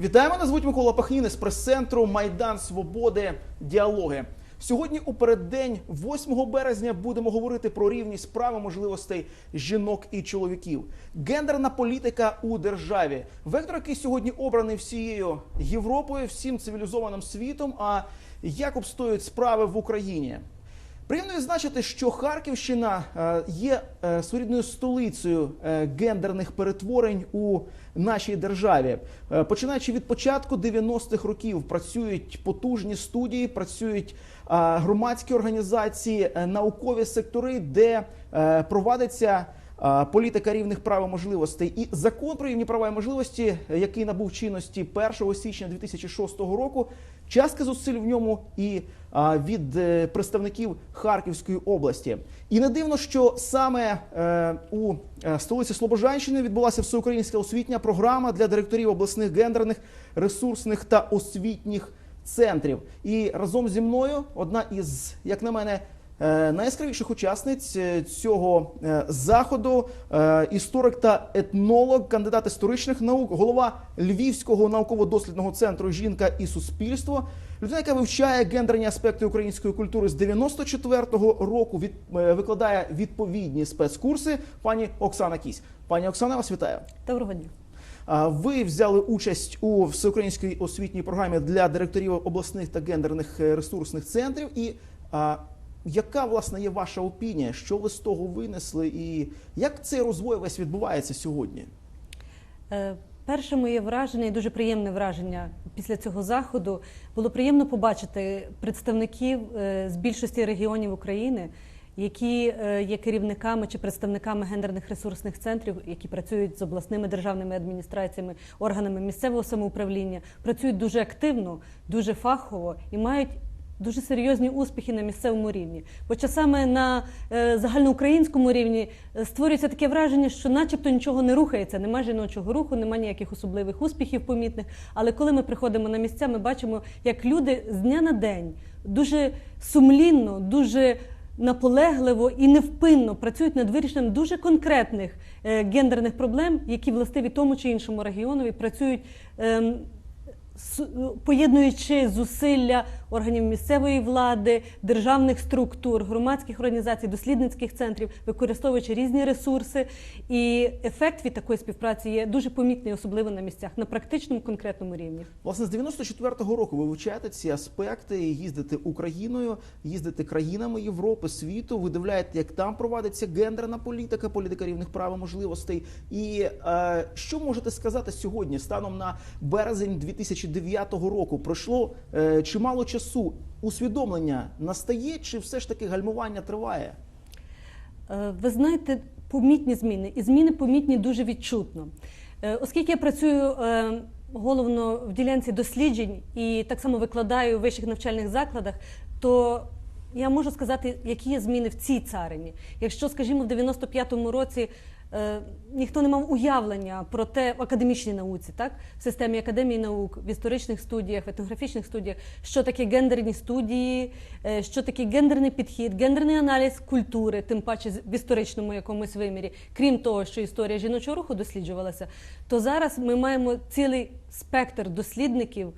Вітаємо, мене звуть Микола Пахнін з прес-центру Майдан Свободи. Діалоги. Сьогодні у переддень, 8 березня, будемо говорити про рівність прав і можливостей жінок і чоловіків. Гендерна політика у державі. Вектор, який сьогодні обраний всією Європою, всім цивілізованим світом. А як обстоюють справи в Україні? Приємно відзначити, що Харківщина е, є е, своєрідною столицею е, гендерних перетворень у нашій державі. Починаючи від початку 90-х років, працюють потужні студії, працюють громадські організації, наукові сектори, де провадиться. Політика рівних прав і можливостей і закон про рівні права і можливості, який набув чинності 1 січня 2006 року. Частка зусиль в ньому і від е, представників Харківської області. І не дивно, що саме е, у е, столиці Слобожанщини відбулася всеукраїнська освітня програма для директорів обласних гендерних, ресурсних та освітніх центрів. І разом зі мною одна із, як на мене, найяскравіших учасниць цього заходу історик та етнолог, кандидат історичних наук, голова Львівського науково-дослідного центру Жінка і суспільство. Людина, яка вивчає гендерні аспекти української культури з 94-го року, від, е, викладає відповідні спецкурси. Пані Оксана Кісь. Пані Оксана, вас вітаю. Доброго дня. Ви взяли участь у всеукраїнській освітній програмі для директорів обласних та гендерних е, ресурсних центрів. І а, яка власне є ваша опінія? Що ви з того винесли, і як цей розвой весь відбувається сьогодні? Е, Перше моє враження і дуже приємне враження після цього заходу було приємно побачити представників е, з більшості регіонів України, які е, є керівниками чи представниками гендерних ресурсних центрів, які працюють з обласними державними адміністраціями, органами місцевого самоуправління, працюють дуже активно, дуже фахово і мають дуже серйозні успіхи на місцевому рівні. Бо часами на е, загальноукраїнському рівні е, створюється таке враження, що начебто нічого не рухається, немає жіночого руху, немає ніяких особливих успіхів помітних. Але коли ми приходимо на місця, ми бачимо, як люди з дня на день дуже сумлінно, дуже наполегливо і невпинно працюють над вирішенням дуже конкретних е, гендерних проблем, які властиві тому чи іншому регіону, і працюють. Ем, поєднуючи зусилля органів місцевої влади, державних структур, громадських організацій, дослідницьких центрів, використовуючи різні ресурси. І ефект від такої співпраці є дуже помітний, особливо на місцях, на практичному конкретному рівні. Власне, з 94-го року ви вивчаєте ці аспекти, їздите Україною, їздите країнами Європи, світу. Ви дивляєте, як там провадиться гендерна політика, політика рівних прав і можливостей. І е, що можете сказати сьогодні, станом на березень 2009 року? Пройшло е, чимало часу. Усвідомлення настає, чи все ж таки гальмування триває? Е, Ви знаєте, помітні зміни, і зміни помітні дуже відчутно. Е, Оскільки я працюю е, головно в ділянці досліджень і так само викладаю в вищих навчальних закладах, то я можу сказати, які є зміни в цій царині. Якщо, скажімо, в 95-му році ніхто не мав уявлення про те в академічній науці, так? В системі академії наук, в історичних студіях, в етнографічних студіях, що таке гендерні студії, е, що таке гендерний підхід, гендерний аналіз культури, тим паче в історичному якомусь вимірі, крім того, що історія жіночого руху досліджувалася, то зараз ми маємо цілий спектр дослідників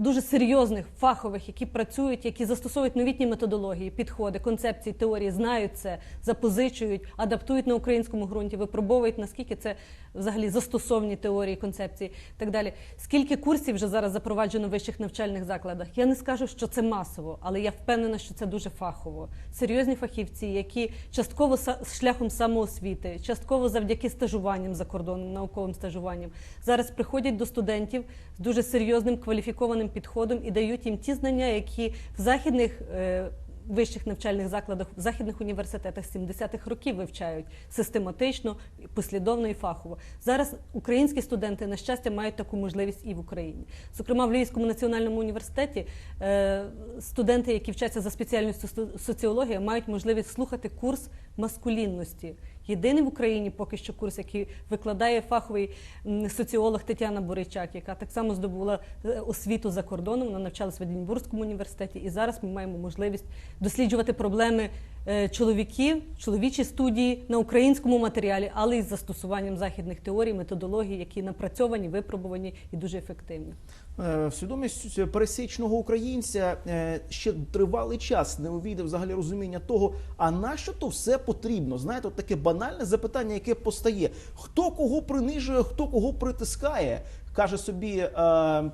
дуже серйозних, фахових, які працюють, які застосовують новітні методології, підходи, концепції, теорії, знають це, запозичують, адаптують на українському ґрунті, випробовують, наскільки це взагалі застосовні теорії, концепції і так далі. Скільки курсів вже зараз запроваджено в вищих навчальних закладах? Я не скажу, що це масово, але я впевнена, що це дуже фахово. Серйозні фахівці, які частково шляхом самоосвіти, частково завдяки стажуванням за кордоном, науковим стажуванням, зараз приходять до студентів з дуже серйозним кваліфікованим підходом і дають їм ті знання, які в західних е, вищих навчальних закладах, в західних університетах з 70-х років вивчають систематично, послідовно і фахово. Зараз українські студенти, на щастя, мають таку можливість і в Україні. Зокрема, в Львівському національному університеті е, студенти, які вчаться за спеціальністю соціологія, мають можливість слухати курс маскулінності. Єдиний в Україні поки що курс, який викладає фаховий соціолог Тетяна Боричак, яка так само здобула е, освіту за кордоном. Вона навчалась в Единбурзькому університеті. І зараз ми маємо можливість досліджувати проблеми е, чоловіків, чоловічі студії на українському матеріалі, але із застосуванням західних теорій, методологій, які напрацьовані, випробувані і дуже ефективні. Е, В свідомість пересічного українця е, ще тривалий час не увійде взагалі розуміння того, а на що то все потрібно. Знаєте, от таке банальне запитання, яке постає: хто кого принижує, хто кого притискає. Каже собі е,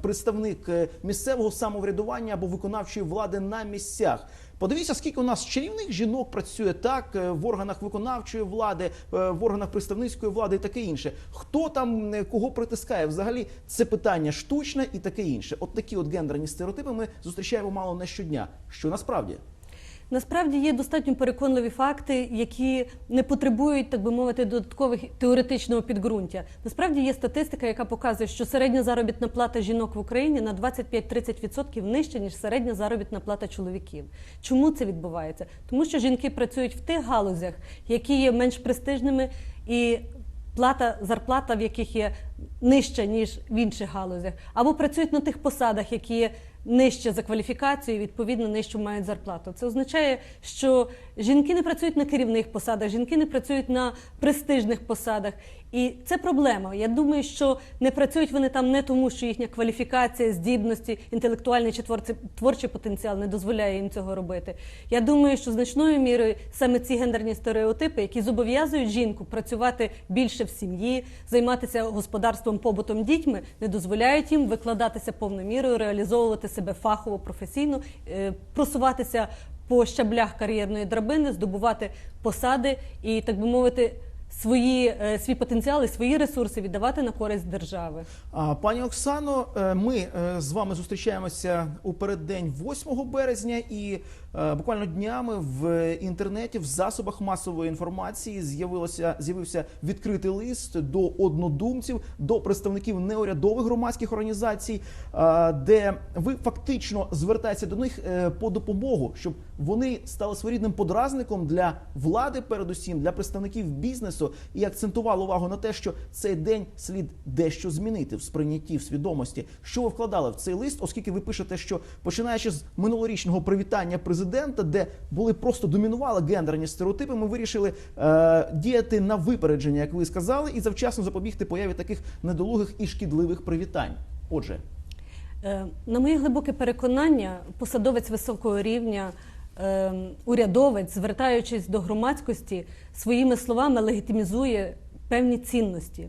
представник е, місцевого самоврядування або виконавчої влади на місцях. Подивіться, скільки у нас чарівних жінок працює так е, в органах виконавчої влади, в органах представницької влади і таке інше. Хто там кого притискає? Взагалі це питання штучне і таке інше. От такі от гендерні стереотипи ми зустрічаємо мало не щодня. Що насправді? Насправді є достатньо переконливі факти, які не потребують, так би мовити, додаткових теоретичного підґрунтя. Насправді є статистика, яка показує, що середня заробітна плата жінок в Україні на 25-30% нижча, ніж середня заробітна плата чоловіків. Чому це відбувається? Тому що жінки працюють в тих галузях, які є менш престижними і. Плата, зарплата, в яких є нижча, ніж в інших галузях, або працюють на тих посадах, які нижче за кваліфікацією, відповідно нижчу мають зарплату. Це означає, що жінки не працюють на керівних посадах, жінки не працюють на престижних посадах. І це проблема. Я думаю, що не працюють вони там не тому, що їхня кваліфікація, здібності, інтелектуальний чи творчий, потенціал не дозволяє їм цього робити. Я думаю, що значною мірою саме ці гендерні стереотипи, які зобов'язують жінку працювати більше в сім'ї, займатися господарством, побутом, дітьми, не дозволяють їм викладатися повною мірою, реалізовувати себе фахово, професійно, е, просуватися по щаблях кар'єрної драбини, здобувати посади і, так би мовити, свої, е, свій потенціал і свої ресурси віддавати на користь держави. Пані Оксано, е, ми з вами зустрічаємося у переддень 8 березня, і буквально днями в інтернеті, в засобах масової інформації з'явилося з'явився відкритий лист до однодумців, до представників неурядових громадських організацій, е, де ви фактично звертаєтеся до них е, по допомогу, щоб вони стали своєрідним подразником для влади, передусім для представників бізнесу, і акцентували увагу на те, що цей день слід дещо змінити в сприйнятті в свідомості. Що ви вкладали в цей лист, оскільки ви пишете, що починаючи з минулорічного привітання президента, де були просто домінували гендерні стереотипи, ми вирішили е, діяти на випередження, як ви сказали, і завчасно запобігти появі таких недолугих і шкідливих привітань. Отже. Е, На моє глибоке переконання, посадовець високого рівня, е, урядовець, звертаючись до громадськості, своїми словами легітимізує певні цінності,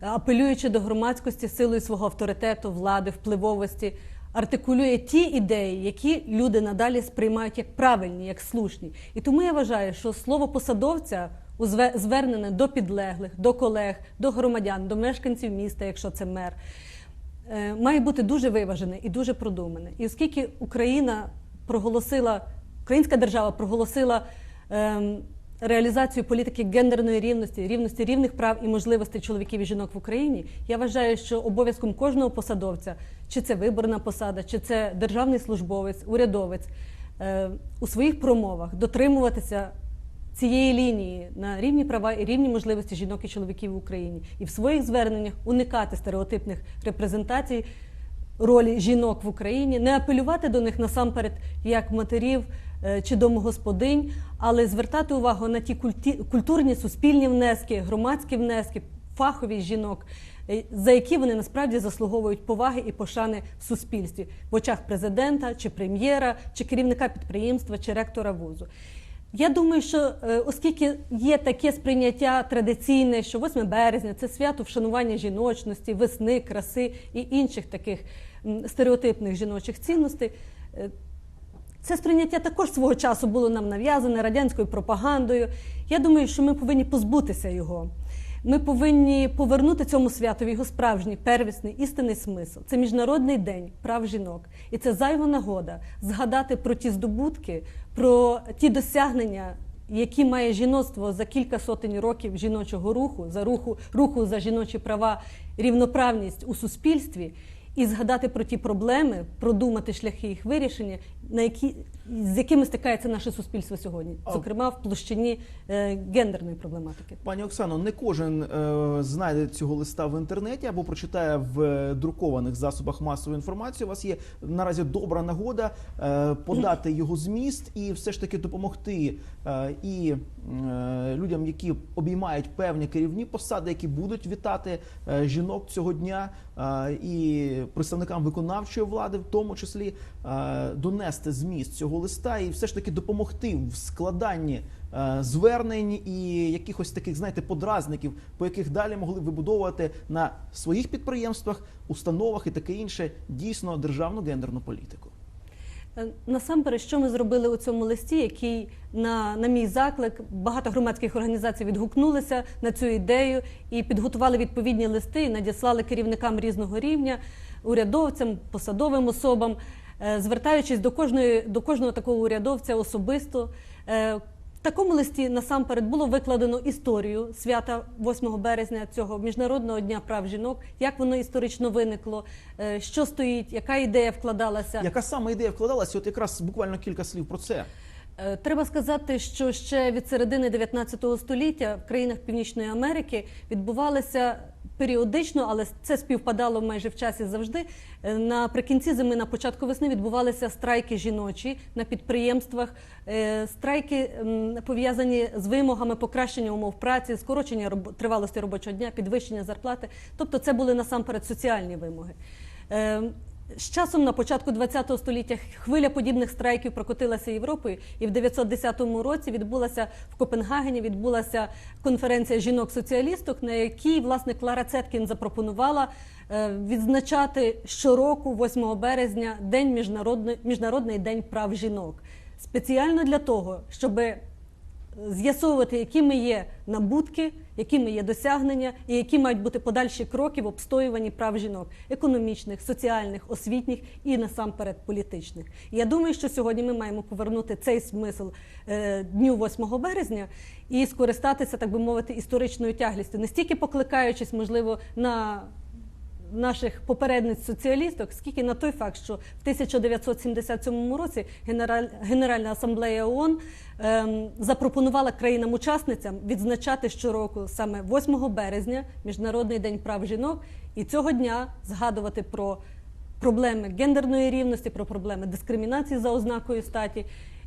апелюючи до громадськості силою свого авторитету, влади, впливовості, артикулює ті ідеї, які люди надалі сприймають як правильні, як слушні. І тому я вважаю, що слово посадовця звернене до підлеглих, до колег, до громадян, до мешканців міста, якщо це мер е, має бути дуже виважене і дуже продумане. І оскільки Україна проголосила, українська держава проголосила ем, реалізацію політики гендерної рівності, рівності рівних прав і можливостей чоловіків і жінок в Україні, я вважаю, що обов'язком кожного посадовця, чи це виборна посада, чи це державний службовець, урядовець, е, у своїх промовах дотримуватися цієї лінії на рівні права і рівні можливості жінок і чоловіків в Україні, і в своїх зверненнях уникати стереотипних репрезентацій ролі жінок в Україні, не апелювати до них насамперед як матерів е, чи домогосподинь, але звертати увагу на ті культі- культурні суспільні внески, громадські внески, фахові жінок. Е, За які вони насправді заслуговують поваги і пошани в суспільстві в очах президента, чи прем'єра, чи керівника підприємства, чи ректора вузу. Я думаю, що е, оскільки є таке сприйняття традиційне, що 8 березня це свято вшанування жіночності, весни, краси і інших таких стереотипних жіночих цінностей. е, Це сприйняття також свого часу було нам нав'язане радянською пропагандою. Я думаю, що ми повинні позбутися його. Ми повинні повернути цьому святові його справжній первісний істинний смисл. Це міжнародний день прав жінок, і це зайва нагода згадати про ті здобутки, про ті досягнення, які має жіноцтво за кілька сотень років жіночого руху, за руху, руху за жіночі права, рівноправність у суспільстві. і згадати про ті проблеми, продумати шляхи їх вирішення, на які з якими стикається наше суспільство сьогодні, зокрема в площині е, гендерної проблематики. Пані Оксано, не кожен е, знайде цього листа в інтернеті або прочитає в е, друкованих засобах масової інформації. У вас є наразі добра нагода подати його зміст і все ж таки допомогти і людям, які обіймають певні керівні посади, які будуть вітати жінок цього дня, і представникам виконавчої влади, в тому числі донести зміст цього листа і все ж таки допомогти в складанні е, звернень і якихось таких, знаєте, подразників, по яких далі могли вибудовувати на своїх підприємствах, установах і таке інше дійсно державну гендерну політику. Е, Насамперед, що ми зробили у цьому листі, який на, на мій заклик багато громадських організацій відгукнулися на цю ідею і підготували відповідні листи і надіслали керівникам різного рівня, урядовцям, посадовим особам, е, звертаючись до кожної до кожного такого урядовця особисто. Е, В такому листі насамперед було викладено історію свята 8 березня цього міжнародного дня прав жінок, як воно історично виникло, е, що стоїть, яка ідея вкладалася. Яка саме ідея вкладалася? От якраз буквально кілька слів про це. Е, Треба сказати, що ще від середини 19 століття в країнах Північної Америки відбувалися періодично, але це співпадало майже в часі завжди. Е, Наприкінці зими, на початку весни відбувалися страйки жіночі на підприємствах, е, страйки пов'язані з вимогами покращення умов праці, скорочення тривалості робочого дня, підвищення зарплати. Тобто, це були насамперед соціальні вимоги. З часом на початку ХХ століття хвиля подібних страйків прокотилася Європою, і в 910 році відбулася в Копенгагені відбулася конференція жінок-соціалісток, на якій власне Клара Цеткін запропонувала е, відзначати щороку, 8 березня, день міжнародний, міжнародний день прав жінок. Спеціально для того, щоби з'ясовувати, якими є набутки, якими є досягнення, і які мають бути подальші кроки в обстоюванні прав жінок економічних, соціальних, освітніх і насамперед політичних. І я думаю, що сьогодні ми маємо повернути цей смисл е, дню 8 березня і скористатися, так би мовити, історичною тяглістю, не стільки покликаючись, можливо, на наших попередниць соціалісток, скільки на той факт, що в 1977 році Генераль, Генеральна асамблея ООН ем, запропонувала країнам-учасницям відзначати щороку саме 8 березня Міжнародний день прав жінок, і цього дня згадувати про проблеми гендерної рівності, про проблеми дискримінації за ознакою статі,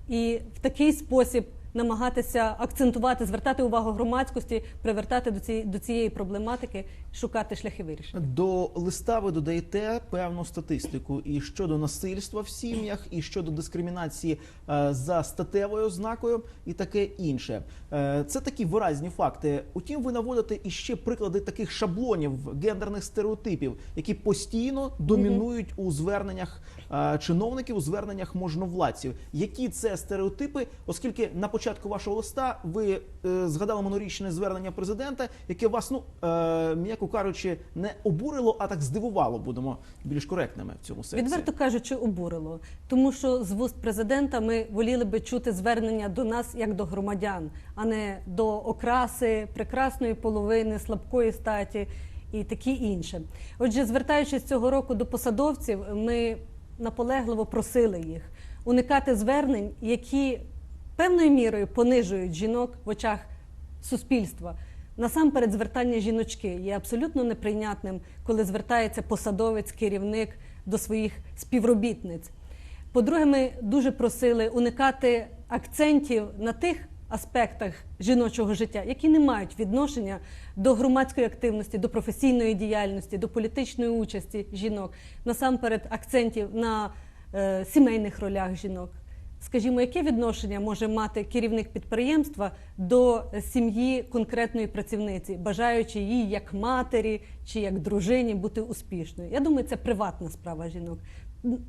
і в такий спосіб намагатися акцентувати, звертати увагу громадськості, привертати до цієї, до цієї проблематики, шукати шляхи вирішення. До листа ви додаєте певну статистику і щодо насильства в сім'ях, і щодо дискримінації е, за статевою ознакою, і таке інше. Е, Це такі виразні факти. Утім, ви наводите іще приклади таких шаблонів гендерних стереотипів, які постійно домінують у зверненнях е, чиновників, у зверненнях можновладців. Які це стереотипи, оскільки на початку вашого листа ви е, згадали минулорічне звернення президента, яке вас, ну е, м'яко кажучи, не обурило, а так здивувало. Будемо більш коректними в цьому сенсі. Відверто кажучи, обурило, тому що з вуст президента ми воліли би чути звернення до нас як до громадян, а не до окраси, прекрасної половини, слабкої статі і такі інше. Отже, звертаючись цього року до посадовців, ми наполегливо просили їх уникати звернень, які певною мірою понижують жінок в очах суспільства. Насамперед, звертання жіночки є абсолютно неприйнятним, коли звертається посадовець, керівник до своїх співробітниць. По-друге, ми дуже просили уникати акцентів на тих аспектах жіночого життя, які не мають відношення до громадської активності, до професійної діяльності, до політичної участі жінок. Насамперед, акцентів на е, сімейних ролях жінок. Скажімо, яке відношення може мати керівник підприємства до сім'ї конкретної працівниці, бажаючи їй як матері чи як дружині бути успішною? Я думаю, це приватна справа жінок.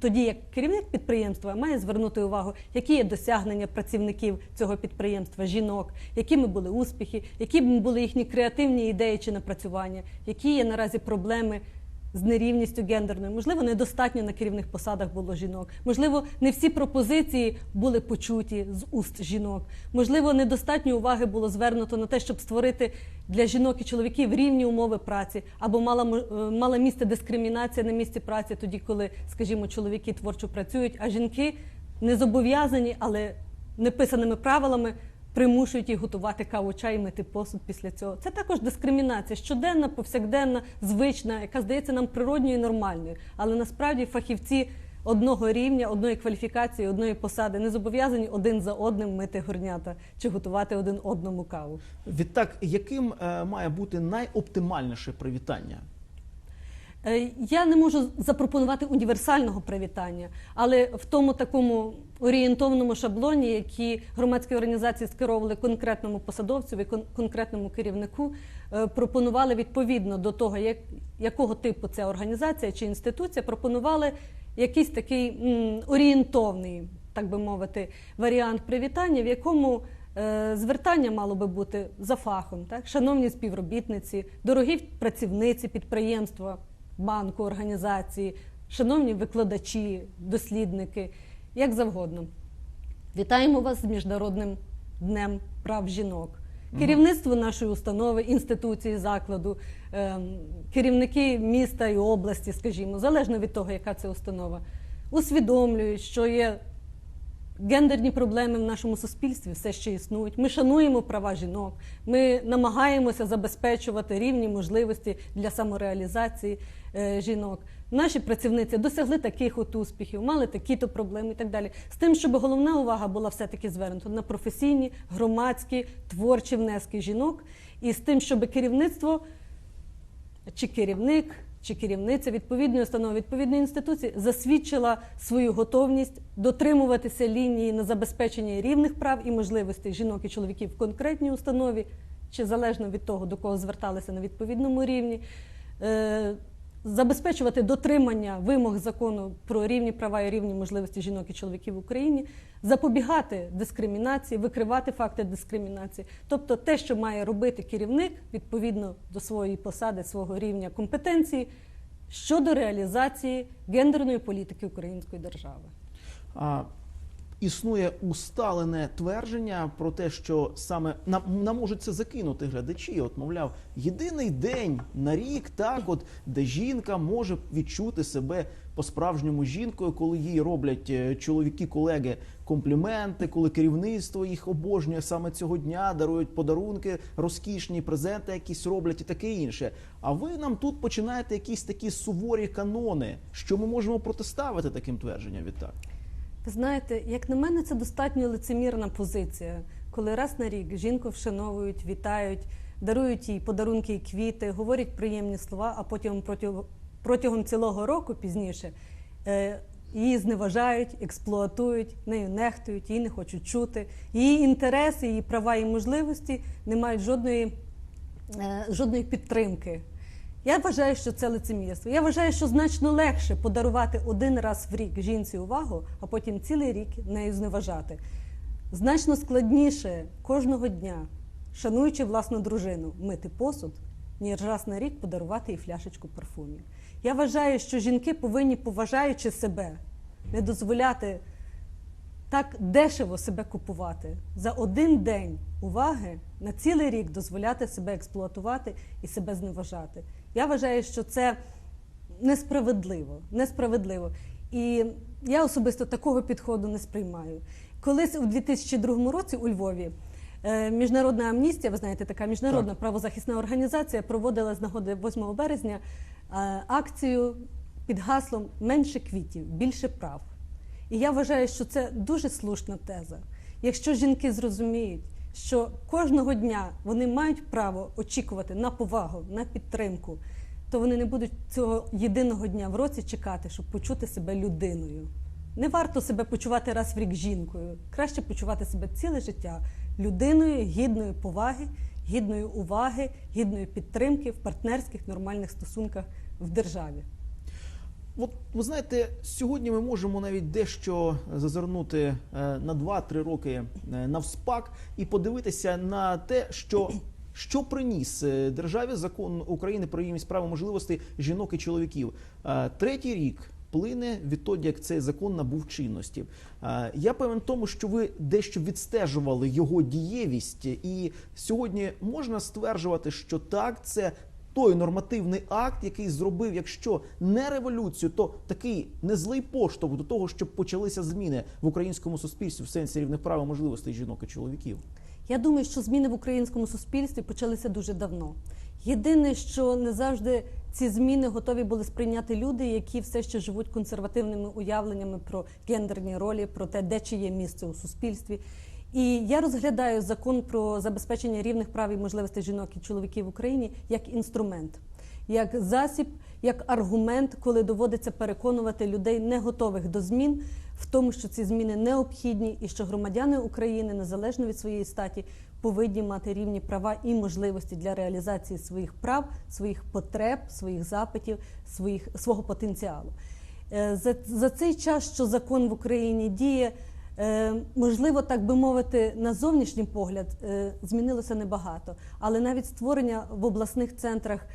Тоді як керівник підприємства має звернути увагу, які є досягнення працівників цього підприємства, жінок, якими були успіхи, які були їхні креативні ідеї чи напрацювання, які є наразі проблеми з нерівністю гендерною. Можливо, недостатньо на керівних посадах було жінок. Можливо, не всі пропозиції були почуті з уст жінок. Можливо, недостатньо уваги було звернуто на те, щоб створити для жінок і чоловіків рівні умови праці, або мала е, мала місце дискримінація на місці праці, тоді, коли, скажімо, чоловіки творчо працюють, а жінки не зобов'язані, але неписаними правилами примушують їх готувати каву, чай, і мити посуд після цього. Це також дискримінація, щоденна, повсякденна, звична, яка здається нам природньою і нормальною. Але насправді фахівці одного рівня, одної кваліфікації, одної посади не зобов'язані один за одним мити горнята чи готувати один одному каву. Відтак, яким е, має бути найоптимальніше привітання? Е, Я не можу запропонувати універсального привітання, але в тому такому орієнтовному шаблоні, які громадські організації скеровували конкретному посадовцю, кон- конкретному керівнику, е, пропонували відповідно до того, як, якого типу ця організація чи інституція, пропонували якийсь такий м, орієнтовний, так би мовити, варіант привітання, в якому е, звертання мало би бути за фахом, так? шановні співробітниці, дорогі працівниці підприємства, банку, організації, шановні викладачі, дослідники, як завгодно. Вітаємо вас з Міжнародним днем прав жінок. Керівництво нашої установи, інституції, закладу, ем, керівники міста і області, скажімо, залежно від того, яка це установа, усвідомлюють, що є гендерні проблеми в нашому суспільстві все ще існують. Ми шануємо права жінок, ми намагаємося забезпечувати рівні можливості для самореалізації е, жінок. Наші працівниці досягли таких от успіхів, мали такі-то проблеми і так далі. З тим, щоб головна увага була все-таки звернута на професійні, громадські, творчі внески жінок, і з тим, щоб керівництво чи керівник, чи керівниця відповідної установи, відповідної інституції засвідчила свою готовність дотримуватися лінії на забезпечення рівних прав і можливостей жінок і чоловіків в конкретній установі, чи залежно від того, до кого зверталися на відповідному рівні. Забезпечувати дотримання вимог закону про рівні права і рівні можливості жінок і чоловіків в Україні, запобігати дискримінації, викривати факти дискримінації, тобто те, що має робити керівник відповідно до своєї посади, свого рівня компетенції щодо реалізації гендерної політики української держави. А, існує усталене твердження про те, що саме нам, нам можуть це закинути глядачі. От, мовляв, єдиний день на рік, так, от, де жінка може відчути себе по-справжньому жінкою, коли їй роблять е, чоловіки-колеги компліменти, коли керівництво їх обожнює саме цього дня, дарують подарунки, розкішні презенти якісь роблять і таке інше. А ви нам тут починаєте якісь такі суворі канони, що ми можемо протиставити таким твердженням відтак. Ви знаєте, як на мене, це достатньо лицемірна позиція, коли раз на рік жінку вшановують, вітають, дарують їй подарунки і квіти, говорять приємні слова, а потім протягом, протягом цілого року пізніше е, її зневажають, експлуатують, нею нехтують, її не хочуть чути. Її інтереси, її права і можливості не мають жодної, е, жодної підтримки. Я вважаю, що це лицемірство. Я вважаю, що значно легше подарувати один раз в рік жінці увагу, а потім цілий рік нею зневажати. Значно складніше кожного дня, шануючи власну дружину, мити посуд, ніж раз на рік подарувати їй фляшечку парфумів. Я вважаю, що жінки повинні, поважаючи себе, не дозволяти так дешево себе купувати за один день уваги на цілий рік дозволяти себе експлуатувати і себе зневажати. Я вважаю, що це несправедливо. несправедливо. І я особисто такого підходу не сприймаю. Колись у 2002 році у Львові е, міжнародна амністія, ви знаєте, така міжнародна Так. правозахисна організація проводила з нагоди 8 березня е, акцію під гаслом Менше квітів, більше прав. І я вважаю, що це дуже слушна теза. Якщо жінки зрозуміють, що кожного дня вони мають право очікувати на повагу, на підтримку, то вони не будуть цього єдиного дня в році чекати, щоб почути себе людиною. Не варто себе почувати раз в рік жінкою. Краще почувати себе ціле життя людиною, гідною поваги, гідною уваги, гідної підтримки в партнерських нормальних стосунках в державі. От ви знаєте, сьогодні ми можемо навіть дещо зазирнути е, на 2-3 роки е, навспак і подивитися на те, що Що приніс е, державі закон України про рівність прав і жінок і чоловіків? Е, Третій рік плине відтоді, як цей закон набув чинності. Е, Я певен тому, що ви дещо відстежували його дієвість, і сьогодні можна стверджувати, що так, це той нормативний акт, який зробив, якщо не революцію, то такий незлий поштовх до того, щоб почалися зміни в українському суспільстві в сенсі рівних прав і можливостей жінок і чоловіків. Я думаю, що зміни в українському суспільстві почалися дуже давно. Єдине, що не завжди ці зміни готові були сприйняти люди, які все ще живуть консервативними уявленнями про гендерні ролі, про те, де чиє місце у суспільстві. І я розглядаю закон про забезпечення рівних прав і можливостей жінок і чоловіків в Україні як інструмент, як засіб, як аргумент, коли доводиться переконувати людей, не готових до змін, в тому, що ці зміни необхідні, і що громадяни України, незалежно від своєї статі, повинні мати рівні права і можливості для реалізації своїх прав, своїх потреб, своїх запитів, своїх свого потенціалу. Е, За, за цей час, що закон в Україні діє, можливо, так би мовити, на зовнішній погляд е, змінилося небагато, але навіть створення в обласних центрах е,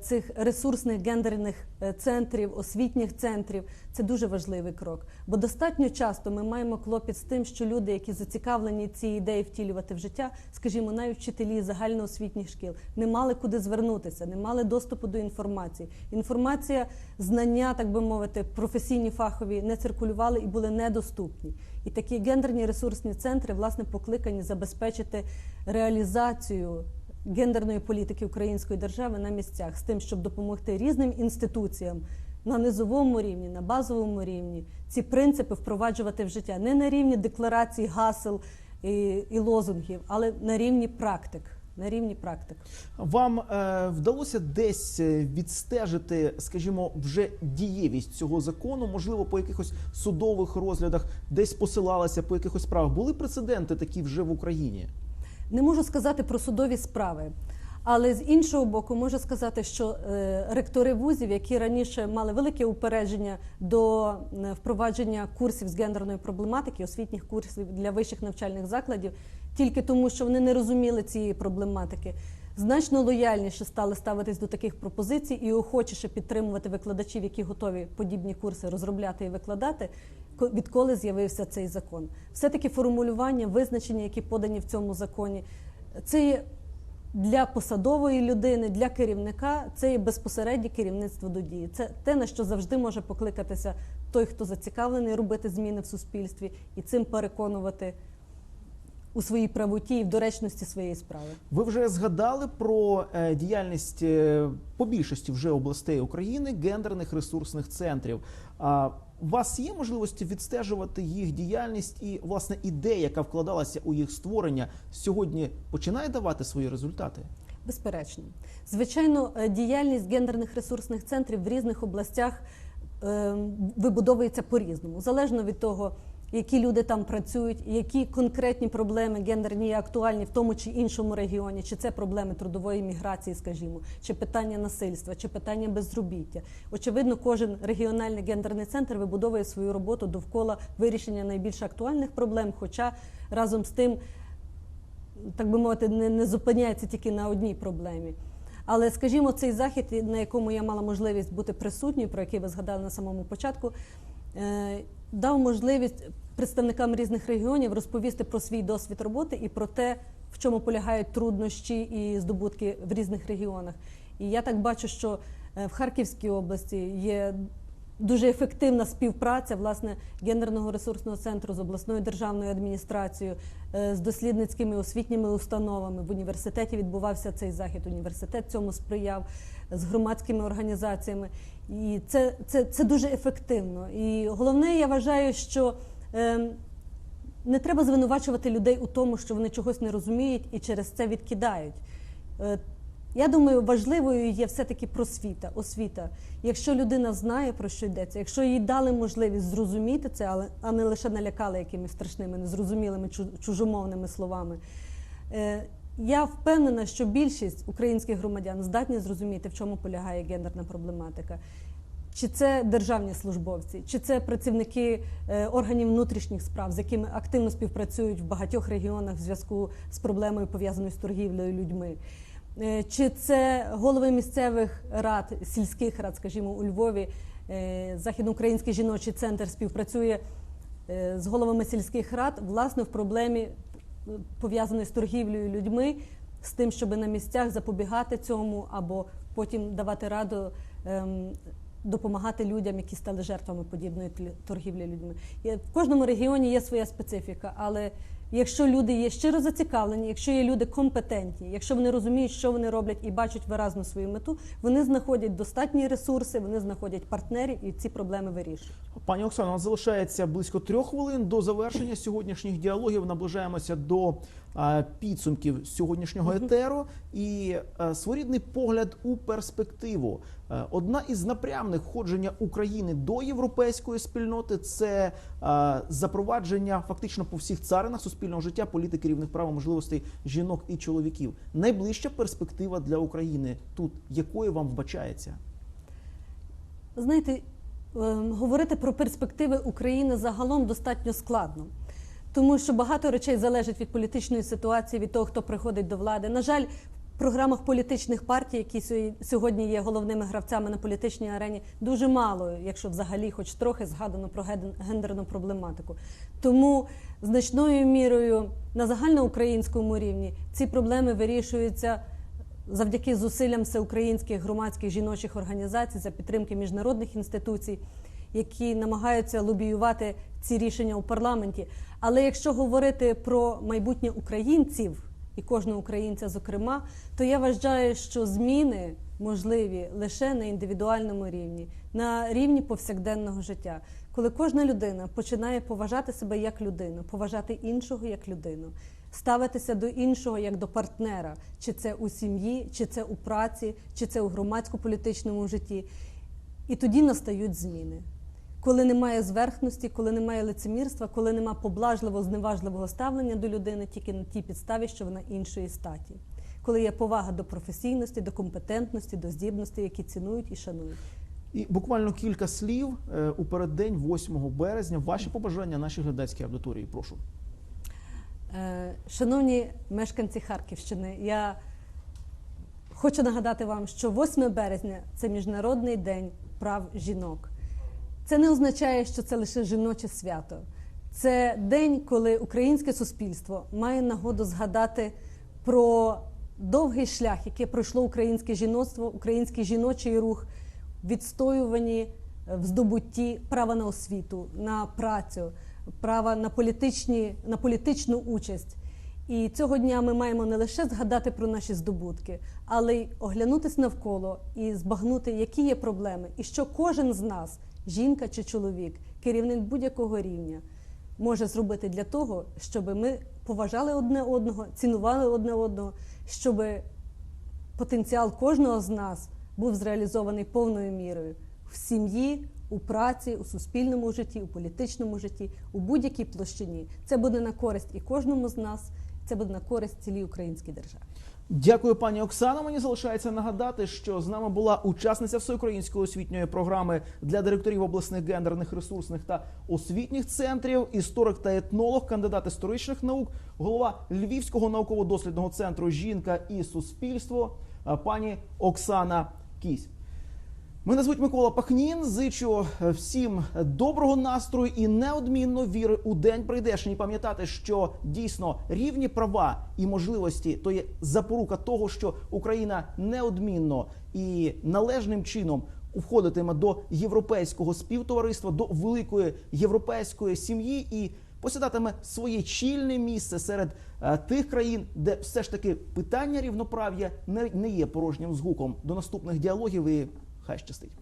цих ресурсних гендерних е, центрів, освітніх центрів це дуже важливий крок. Бо достатньо часто ми маємо клопіт з тим, що люди, які зацікавлені ці ідеї втілювати в життя, скажімо, навіть вчителі загальноосвітніх шкіл, не мали куди звернутися, не мали доступу до інформації. Інформація, знання, так би мовити, професійні фахові не циркулювали і були недоступні. І такі гендерні ресурсні центри власне покликані забезпечити реалізацію гендерної політики української держави на місцях з тим, щоб допомогти різним інституціям на низовому рівні, на базовому рівні ці принципи впроваджувати в життя не на рівні декларацій, гасел і, і лозунгів, але на рівні практик. На рівні практик. Вам е, вдалося десь е, відстежити, скажімо, вже дієвість цього закону, можливо, по якихось судових розглядах, десь посилалася по якихось справах. Були прецеденти такі вже в Україні? Не можу сказати про судові справи, але з іншого боку, можу сказати, що е, ректори вузів, які раніше мали велике упередження до е, впровадження курсів з гендерної проблематики, освітніх курсів для вищих навчальних закладів, тільки тому, що вони не розуміли цієї проблематики. Значно лояльніше стали ставитись до таких пропозицій і охочіше підтримувати викладачів, які готові подібні курси розробляти і викладати, відколи з'явився цей закон. Все-таки формулювання, визначення, які подані в цьому законі, це є для посадової людини, для керівника, це є безпосереднє керівництво до дії. Це те, на що завжди може покликатися той, хто зацікавлений робити зміни в суспільстві, і цим переконувати у своїй правоті і в доречності своєї справи. Ви вже згадали про е, діяльність е, по більшості вже областей України гендерних ресурсних центрів. А у вас є можливості відстежувати їх діяльність і власне ідея, яка вкладалася у їх створення, сьогодні починає давати свої результати? Безперечно, звичайно, е, діяльність гендерних ресурсних центрів в різних областях е, вибудовується по-різному, залежно від того, які люди там працюють, які конкретні проблеми гендерні є актуальні в тому чи іншому регіоні, чи це проблеми трудової міграції, скажімо, чи питання насильства, чи питання безробіття. Очевидно, кожен регіональний гендерний центр вибудовує свою роботу довкола вирішення найбільш актуальних проблем, хоча разом з тим так би мовити, не, не зупиняється тільки на одній проблемі. Але, скажімо, цей захід, на якому я мала можливість бути присутньою, про який ви згадали на самому початку, е, дав можливість представникам різних регіонів розповісти про свій досвід роботи і про те, в чому полягають труднощі і здобутки в різних регіонах. І я так бачу, що е, в Харківській області є дуже ефективна співпраця власне гендерного ресурсного центру з обласною державною адміністрацією, е, з дослідницькими освітніми установами. В університеті відбувався цей захід. Університет цьому сприяв з громадськими організаціями. І це, це, це дуже ефективно. І головне, я вважаю, що е, не треба звинувачувати людей у тому, що вони чогось не розуміють і через це відкидають. Я думаю, важливою є все-таки просвіта, освіта. Якщо людина знає, про що йдеться, якщо їй дали можливість зрозуміти це, але а не лише налякали якимись страшними, незрозумілими чу- чужомовними словами. Е, я впевнена, що більшість українських громадян здатні зрозуміти, в чому полягає гендерна проблематика. Чи це державні службовці, чи це працівники е, органів внутрішніх справ, з якими активно співпрацюють в багатьох регіонах в зв'язку з проблемою пов'язаною з торгівлею людьми? Е, Чи це голови місцевих рад, сільських рад, скажімо, у Львові, е, Західноукраїнський жіночий центр співпрацює е, з головами сільських рад власне в проблемі пов'язаної з торгівлею людьми, з тим, щоб на місцях запобігати цьому або потім давати раду. ем, Допомагати людям, які стали жертвами подібної торгівлі людьми. В кожному регіоні є своя специфіка, але якщо люди є щиро зацікавлені, якщо є люди компетентні, якщо вони розуміють, що вони роблять і бачать виразно свою мету, вони знаходять достатні ресурси, вони знаходять партнерів і ці проблеми вирішують. Пані Оксана, у нас залишається близько трьох хвилин до завершення сьогоднішніх діалогів. Наближаємося до підсумків сьогоднішнього етеру і своєрідний погляд у перспективу. Е, Одна із напрямних входження України до європейської спільноти це запровадження фактично по всіх царинах суспільного життя політики рівних прав і можливостей жінок і чоловіків. Найближча перспектива для України тут якою вам вбачається? Знаєте, е, говорити про перспективи України загалом достатньо складно, тому що багато речей залежить від політичної ситуації, від того, хто приходить до влади. На жаль, в програмах політичних партій, які сьо- сьогодні є головними гравцями на політичній арені, дуже мало, якщо взагалі хоч трохи згадано про ген- гендерну проблематику. Тому значною мірою на загальноукраїнському рівні ці проблеми вирішуються завдяки зусиллям всеукраїнських громадських жіночих організацій за підтримки міжнародних інституцій, які намагаються лобіювати ці рішення у парламенті. Але якщо говорити про майбутнє українців і кожного українця, зокрема, то я вважаю, що зміни можливі лише на індивідуальному рівні, на рівні повсякденного життя, коли кожна людина починає поважати себе як людину, поважати іншого як людину, ставитися до іншого як до партнера, чи це у сім'ї, чи це у праці, чи це у громадсько-політичному житті. І тоді настають зміни. Коли немає зверхності, коли немає лицемірства, коли немає поблажливого, зневажливого ставлення до людини тільки на тій підставі, що вона іншої статі. Коли є повага до професійності, до компетентності, до здібностей, які цінують і шанують. І буквально кілька слів е, у переддень 8 березня. Ваші побажання нашій глядацькій аудиторії. Прошу. Е, Шановні мешканці Харківщини, я хочу нагадати вам, що 8 березня це Міжнародний день прав жінок. Це не означає, що це лише жіноче свято. Це день, коли українське суспільство має нагоду згадати про довгий шлях, який пройшло українське жіноцтво, український жіночий рух в відстоюванні, е, в здобутті права на освіту, на працю, права на, політичні, на політичну участь. І цього дня ми маємо не лише згадати про наші здобутки, але й оглянутись навколо і збагнути, які є проблеми, і що кожен з нас, жінка чи чоловік, керівник будь-якого рівня, може зробити для того, щоб ми поважали одне одного, цінували одне одного, щоб потенціал кожного з нас був зреалізований повною мірою в сім'ї, у праці, у суспільному житті, у політичному житті, у будь-якій площині. Це буде на користь і кожному з нас, це буде на користь цілій українській державі. Дякую, пані Оксано. Мені залишається нагадати, що з нами була учасниця всеукраїнської освітньої програми для директорів обласних гендерних ресурсних та освітніх центрів, історик та етнолог, кандидат історичних наук, голова Львівського науково-дослідного центру Жінка і суспільство, пані Оксана Кісь. Мене звуть Микола Пахнін. Зичу е, всім доброго настрою і неодмінно віри у день прийдешній. Пам'ятати, що дійсно рівні права і можливості то є запорука того, що Україна неодмінно і належним чином входитиме до європейського співтовариства, до великої європейської сім'ї і посідатиме своє чільне місце серед е, тих країн, де все ж таки питання рівноправ'я не, не є порожнім згуком. До наступних діалогів і reicht es nicht.